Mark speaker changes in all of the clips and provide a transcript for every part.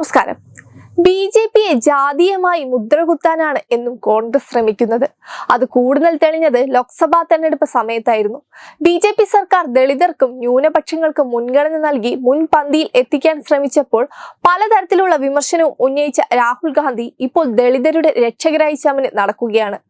Speaker 1: നമസ്കാരം. B J പിയെ ജാതീയമായി മുദ്രകുത്താനാണ് എന്നും കോൺഗ്രസ് ശ്രമിക്കുന്നത്. അത് കൂടുതൽ തെളിഞ്ഞത് ലോക്സഭാ തെരഞ്ഞെടുപ്പ് സമയത്തായിരുന്നു. ബി ജെ പി സർക്കാർ ദളിതർക്കും ന്യൂനപക്ഷങ്ങൾക്കും മുൻഗണന നൽകി മുൻപന്തിയിൽ എത്തിക്കാൻ ശ്രമിച്ചപ്പോൾ പലതരത്തിലുള്ള വിമർശനവും ഉന്നയിച്ച രാഹുൽ ഗാന്ധി ഇപ്പോൾ ദളിതരുടെ രക്ഷകരായി ചമന് നടക്കുകയാണ്.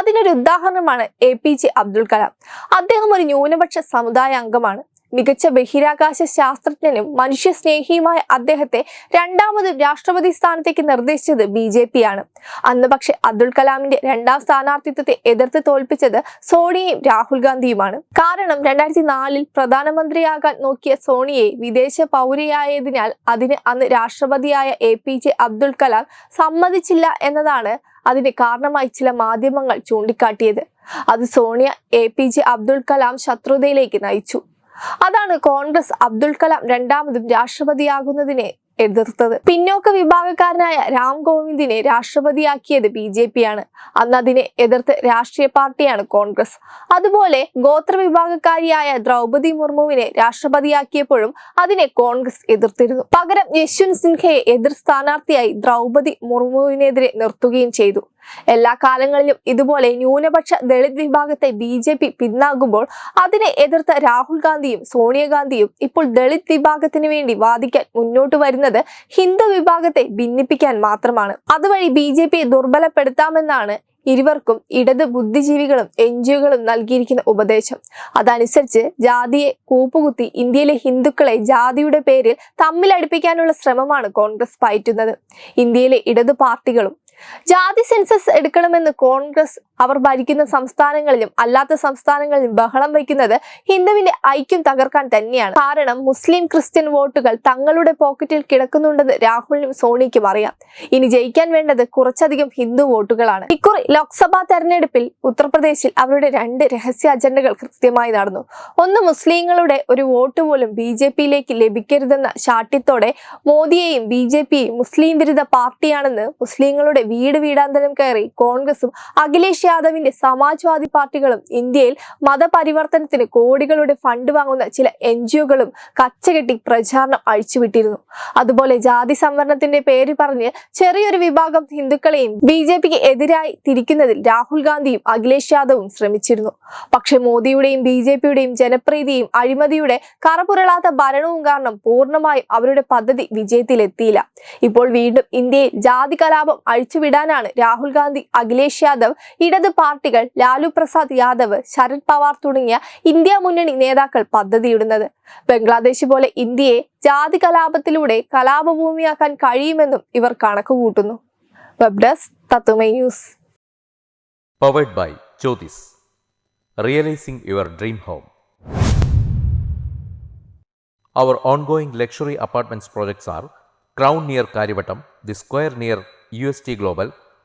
Speaker 1: അതിനൊരു ഉദാഹരണമാണ് A P J Abdul Kalam. അദ്ദേഹം ഒരു ന്യൂനപക്ഷ സമുദായ അംഗമാണ്. മികച്ച ബഹിരാകാശ ശാസ്ത്രജ്ഞനും മനുഷ്യസ്നേഹിയുമായ അദ്ദേഹത്തെ രണ്ടാമത് രാഷ്ട്രപതി സ്ഥാനത്തേക്ക് നിർദ്ദേശിച്ചത് ബി ജെ പി ആണ്. അന്ന് പക്ഷെ അബ്ദുൾ കലാമിന്റെ രണ്ടാം സ്ഥാനാർത്ഥിത്വത്തെ എതിർത്ത് തോൽപ്പിച്ചത് സോണിയയും രാഹുൽ ഗാന്ധിയുമാണ്. കാരണം രണ്ടായിരത്തി നാലിൽ പ്രധാനമന്ത്രിയാകാൻ നോക്കിയ സോണിയെ വിദേശ പൗരയായതിനാൽ അതിന് അന്ന് രാഷ്ട്രപതിയായ A P J Abdul Kalam സമ്മതിച്ചില്ല എന്നതാണ് അതിന് കാരണമായി ചില മാധ്യമങ്ങൾ ചൂണ്ടിക്കാട്ടിയത്. അത് Sonia A P J Abdul Kalam ശത്രുതയിലേക്ക് നയിച്ചു. അതാണ് കോൺഗ്രസ് അബ്ദുൽ കലാം രണ്ടാമതും രാഷ്ട്രപതിയാകുന്നതിനെ എതിർത്തത്. പിന്നോക്ക വിഭാഗക്കാരനായ രാം ഗോവിന്ദിനെ രാഷ്ട്രപതിയാക്കിയത് ബി ജെ പി ആണ് അന്ന് അതിനെ എതിർത്ത് രാഷ്ട്രീയ പാർട്ടിയാണ് കോൺഗ്രസ്. അതുപോലെ ഗോത്ര വിഭാഗക്കാരിയായ ദ്രൗപതി മുർമുവിനെ രാഷ്ട്രപതിയാക്കിയപ്പോഴും അതിനെ കോൺഗ്രസ് എതിർത്തിരുന്നു. പകരം യശ്വന്ത് സിൻഹയെ എതിർ സ്ഥാനാർത്ഥിയായി ദ്രൗപതി മുർമുവിനെതിരെ നിർത്തുകയും ചെയ്തു. എല്ലാ കാലങ്ങളിലും ഇതുപോലെ ന്യൂനപക്ഷ ദളിത് വിഭാഗത്തെ ബി ജെ പി പിന്നാകുമ്പോൾ അതിനെ എതിർത്ത രാഹുൽ ഗാന്ധിയും സോണിയാഗാന്ധിയും ഇപ്പോൾ ദളിത് വിഭാഗത്തിന് വേണ്ടി വാദിക്കാൻ മുന്നോട്ട് വരുന്നത് ഹിന്ദു വിഭാഗത്തെ ഭിന്നിപ്പിക്കാൻ മാത്രമാണ്. അതുവഴി ബി ജെ പിയെ ദുർബലപ്പെടുത്താമെന്നാണ് ഇരുവർക്കും ഇടത് ബുദ്ധിജീവികളും എൻ ജി ഒകളും നൽകിയിരിക്കുന്ന ഉപദേശം. അതനുസരിച്ച് ജാതിയെ കൂപ്പുകുത്തി ഇന്ത്യയിലെ ഹിന്ദുക്കളെ ജാതിയുടെ പേരിൽ തമ്മിലടിപ്പിക്കാനുള്ള ശ്രമമാണ് കോൺഗ്രസ് പയറ്റുന്നത്. ഇന്ത്യയിലെ ഇടത് പാർട്ടികളും ജാതി സെൻസസ് എടുക്കണമെന്ന് കോൺഗ്രസ് അവർ ഭരിക്കുന്ന സംസ്ഥാനങ്ങളിലും അല്ലാത്ത സംസ്ഥാനങ്ങളിലും ബഹളം വയ്ക്കുന്നത് ഹിന്ദുവിന്റെ ഐക്യം തകർക്കാൻ തന്നെയാണ്. കാരണം മുസ്ലിം ക്രിസ്ത്യൻ വോട്ടുകൾ തങ്ങളുടെ പോക്കറ്റിൽ കിടക്കുന്നുണ്ടെന്ന് രാഹുലിനും സോണിക്കും അറിയാം. ഇനി ജയിക്കാൻ വേണ്ടത് കുറച്ചധികം ഹിന്ദു വോട്ടുകളാണ്. ഇക്കുറി ലോക്സഭാ തെരഞ്ഞെടുപ്പിൽ ഉത്തർപ്രദേശിൽ അവരുടെ രണ്ട് രഹസ്യ അജണ്ടകൾ കൃത്യമായി നടന്നു. ഒന്ന് മുസ്ലിങ്ങളുടെ ഒരു വോട്ട് പോലും ബി ജെ പിയിലേക്ക് ലഭിക്കരുതെന്ന ശാഠ്യത്തോടെ മോദിയെയും ബി ജെ പിയെയും മുസ്ലിം വിരുദ്ധ പാർട്ടിയാണെന്ന് മുസ്ലിങ്ങളുടെ വീട് വീടാന്തരം കയറി കോൺഗ്രസും അഖിലേഷ് യാദവിന്റെ സമാജ്വാദി പാർട്ടികളും ഇന്ത്യയിൽ മതപരിവർത്തനത്തിന് കോടികളുടെ ഫണ്ട് വാങ്ങുന്ന ചില എൻ ജിഒകളും കച്ചകെട്ടി പ്രചാരണം അഴിച്ചുവിട്ടിരുന്നു. അതുപോലെ ജാതി സംവരണത്തിന്റെ പേര് പറഞ്ഞ് ചെറിയൊരു വിഭാഗം ഹിന്ദുക്കളെയും ബി ജെ പിക്ക് എതിരായി തിരിക്കുന്നതിൽ രാഹുൽ ഗാന്ധിയും അഖിലേഷ് യാദവും ശ്രമിച്ചിരുന്നു. പക്ഷെ മോദിയുടെയും ബി ജെ പിയുടെയും ജനപ്രീതിയും അഴിമതിയുടെ കറപുരളാത്ത ഭരണവും കാരണം പൂർണമായും അവരുടെ പദ്ധതി വിജയത്തിലെത്തിയില്ല. ഇപ്പോൾ വീണ്ടും ഇന്ത്യയിൽ ജാതി കലാപം അഴിച്ചുവിടാനാണ് രാഹുൽ ഗാന്ധി അഖിലേഷ് യാദവ് ഇടത് പാർട്ടികൾ ലാലു പ്രസാദ് യാദവ് ശരത് പവാർ തുടങ്ങിയ ഇന്ത്യ മുന്നണി നേതാക്കൾ പദ്ധതിയിടുന്നത്. ബംഗ്ലാദേശ് പോലെ ഇന്ത്യയെ ജാതി കലാപത്തിലൂടെ കലാപഭൂമിയാക്കാൻ കഴിയുമെന്നും ഇവർ കണക്കുകൂട്ടുന്നു web desk Tatwamayi news.
Speaker 2: By Jyothis realising your dream home Our ongoing luxury apartments projects are Crown